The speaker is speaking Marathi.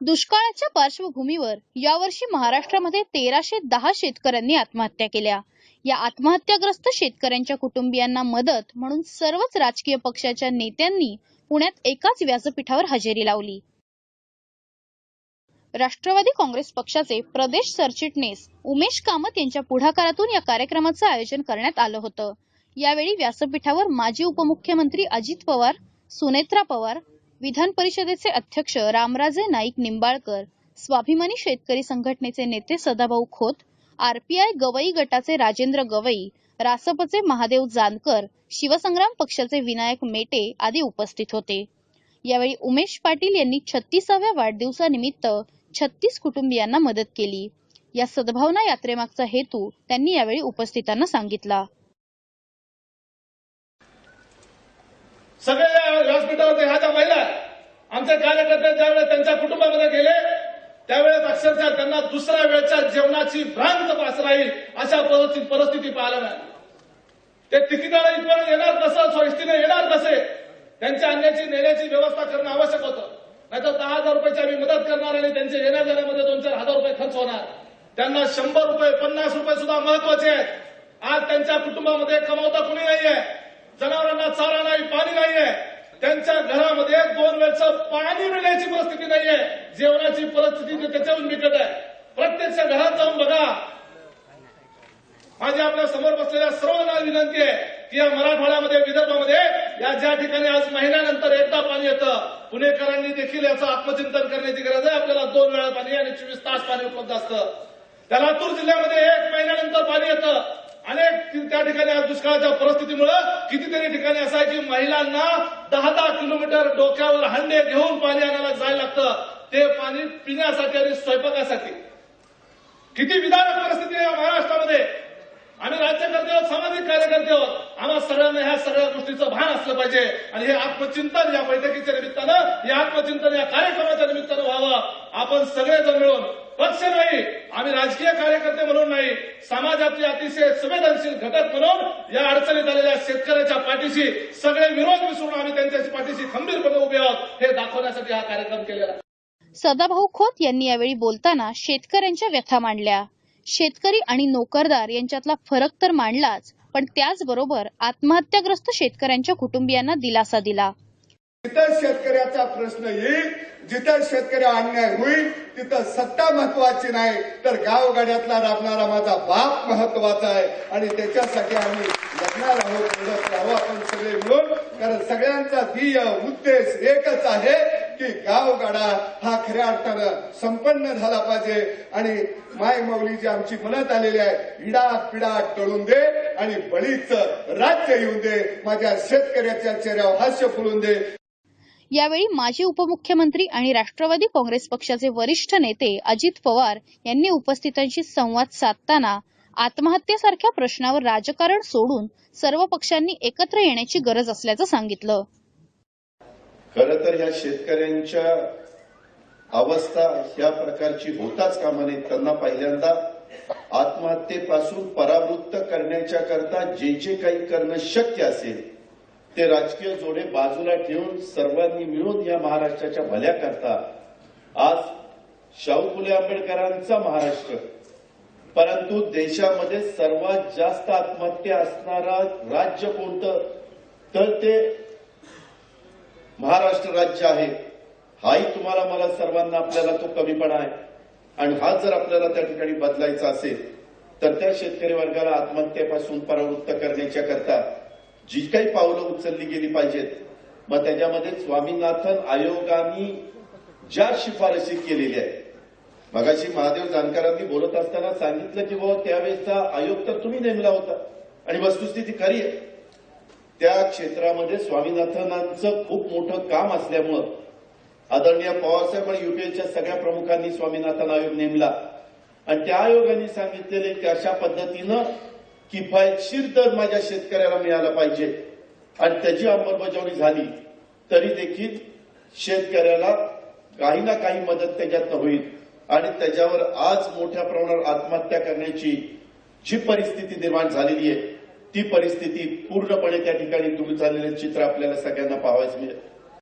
दुष्काळाच्या पार्श्वभूमीवर यावर्षी महाराष्ट्रामध्ये तेराशे दहा शेतकऱ्यांनी आत्महत्या केल्या. या आत्महत्याग्रस्त शेतकऱ्यांच्या कुटुंबियांना मदत म्हणून सर्वच राजकीय पक्षाच्या नेत्यांनी पुण्यात एकाच व्यासपीठावर हजेरी लावली. राष्ट्रवादी काँग्रेस पक्षाचे प्रदेश सरचिटणीस उमेश कामत यांच्या पुढाकारातून या कार्यक्रमाचं आयोजन करण्यात आलं होतं. यावेळी व्यासपीठावर माजी उपमुख्यमंत्री अजित पवार सुनेत्रा पवार विधान परिषदेचे अध्यक्ष रामराजे नाईक निंबाळकर स्वाभिमानी शेतकरी संघटनेचे नेते सदाभाऊ खोत आरपीआय गवई गटाचे राजेंद्र गवई रासपचे महादेव जानकर शिवसंग्राम पक्षाचे विनायक मेटे आदी उपस्थित होते. यावेळी उमेश पाटील यांनी छत्तीसाव्या वाढदिवसानिमित्त छत्तीस कुटुंबियांना मदत केली. या सद्भावना यात्रेमागचा हेतू त्यांनी यावेळी उपस्थितांना सांगितला. सगळ्या ह्या महिला आमचे कार्यकर्ते ज्यावेळेस त्यांच्या कुटुंबामध्ये गेले त्यावेळेस अक्षरशः त्यांना दुसऱ्या वेळच्या जेवणाची भ्रांत पास राहील अशा परिस्थिती परिस्थिती पाहायला मिळाली. ते तिकिटाला इथपर्यंत येणार कसं? सोयीस्तीने येणार कसे? त्यांच्या आणण्याची नेण्याची व्यवस्था करणं आवश्यक होतं. नाहीतर दहा हजार रुपयाची आम्ही मदत करणार आणि त्यांच्या येण्या जाण्यामध्ये दोन चार हजार रुपये खर्च होणार. त्यांना शंभर रुपये पन्नास रुपये सुद्धा महत्त्वाचे आहेत. आज त्यांच्या कुटुंबामध्ये कमावता कुणी नाहीये. जनावरांना चारा नाही पाणी नाहीये. त्यांच्या घरामध्ये दोन वेळचं पाणी मिळण्याची परिस्थिती नाहीये. जेवणाची परिस्थिती त्याच्याहून बिकट आहे. प्रत्यक्ष घरात जाऊन बघा. माझी आपल्यासमोर बसलेल्या सर्वांना विनंती आहे की या मराठवाड्यामध्ये विदर्भामध्ये या ज्या ठिकाणी आज महिन्यानंतर एकदा पाणी येतं पुणेकरांनी देखील याचं आत्मचिंतन करण्याची गरज आहे. आपल्याला दोन वेळा पाणी आणि चोवीस तास पाणी उपलब्ध असतं. त्या लातूर जिल्ह्यामध्ये एक महिन्यानंतर पाणी येतं. अनेक त्या ठिकाणी आज दुष्काळाच्या परिस्थितीमुळं कितीतरी ठिकाणी असायची महिलांना दहा दहा किलोमीटर डोक्यावर हंडे घेऊन पाणी आणायला जायला लागतं. ते पाणी पिण्यासाठी आणि स्वयंपाकासाठी. किती विधानक परिस्थिती आहे या महाराष्ट्रामध्ये. आम्ही राज्यकर्ते आहोत सामाजिक कार्यकर्ते आहोत आम्हा सगळ्यांना ह्या सगळ्या गोष्टीचं भान असलं पाहिजे. आणि हे आत्मचिंतन या बैठकीच्या निमित्तानं हे आत्मचिंतन या कार्यक्रमाच्या निमित्तानं व्हावं. आपण सगळेजण मिळून पक्ष नाही आम्ही राजकीय कार्यकर्ते म्हणून नाही समाजातले अतिशय संवेदनशील घटक म्हणून या अडचणीत आलेल्या शेतकऱ्याच्या पाठीशी सगळे विरोध विसरून आम्ही त्यांच्या पाठीशी खंबीरपणे उभे आहोत हे दाखवण्यासाठी हा कार्यक्रम केलेला सदाभाऊ खोत यांनी यावेळी बोलताना शेतकऱ्यांच्या व्यथा मांडल्या. शेतकरी आणि नोकरदार यांच्यातला फरक तर मांडलाच पण त्याचबरोबर आत्महत्याग्रस्त शेतकऱ्यांच्या कुटुंबियांना दिलासा दिला. जिथं शेतकऱ्याचा प्रश्न येईल जिथं शेतकरी अन्याय होईल तिथं सत्ता महत्वाची नाही तर गावगाड्यातला राबणारा माझा बाप महत्त्वाचा आहे. आणि त्याच्यासाठी आम्ही लढणार आहोत लढत राहू आपण सगळे मिळून. कारण सगळ्यांचा ध्येय उद्देश एकच आहे की गावगाडा हा खऱ्या अर्थानं संपन्न झाला पाहिजे. आणि माय मौलीची आमची म्हणत आलेली आहे इडा पिडा टळून दे आणि बळीचं राज्य येऊन दे. माझ्या शेतकऱ्याच्या चेहऱ्यावर हास्य फुलून दे. यावेळी माजी उपमुख्यमंत्री आणि राष्ट्रवादी काँग्रेस पक्षाचे वरिष्ठ नेते अजित पवार यांनी उपस्थितांशी संवाद साधताना आत्महत्येसारख्या प्रश्नावर राजकारण सोडून सर्व पक्षांनी एकत्र येण्याची गरज असल्याचं सांगितलं. खरं तर या शेतकऱ्यांच्या अवस्था या प्रकारची होताच कामा नये. त्यांना पहिल्यांदा आत्महत्येपासून परावृत्त करण्याच्या करता जे जे काही करणं शक्य असेल ते राजकीय जोडे बाजूला ठेवून सर्वांनी मिळून या महाराष्ट्राच्या भल्या करता. आज शाहू फुले आंबेडकरांचा महाराष्ट्र. परंतु देशामध्ये सर्वात जास्त आत्महत्या असणारा राज्य कोणतं? तर ते महाराष्ट्र राज्य आहे. हाही तुम्हाला मला सर्वांना आपल्याला तो कमीपणा आहे. आणि हा जर आपल्याला त्या ठिकाणी बदलायचा असेल तर त्या शेतकरी वर्गाला आत्महत्येपासून परावृत्त करण्याच्या करता जी काही पावलं उचलली गेली पाहिजेत मग त्याच्यामध्ये स्वामीनाथन आयोगाने ज्या शिफारशी केलेल्या आहेत मगाशी महादेव जानकरांनी बोलत असताना सांगितलं की बाबा त्यावेळेसचा आयोग तर तुम्ही नेमला होता आणि वस्तुस्थिती खरी आहे. त्या क्षेत्रामध्ये स्वामीनाथनांचं खूप मोठं काम असल्यामुळं आदरणीय पवारसाहेब आणि युपीएच्या सगळ्या प्रमुखांनी स्वामीनाथन आयोग नेमला. आणि त्या आयोगाने सांगितलेले की अशा पद्धतीनं किफायतशीर दर माझ्या शेतकऱ्याला मिळाला पाहिजे. आणि त्याची अंमलबजावणी झाली तरी देखील शेतकऱ्याला काही ना काही मदत त्याच्यात होईल. आणि त्याच्यावर आज मोठ्या प्रमाणावर आत्महत्या करण्याची जी परिस्थिती निर्माण झालेली आहे ती परिस्थिती पूर्णपणे त्या ठिकाणी दूर झालेले चित्र आपल्याला सगळ्यांना पाहावयास मिळेल.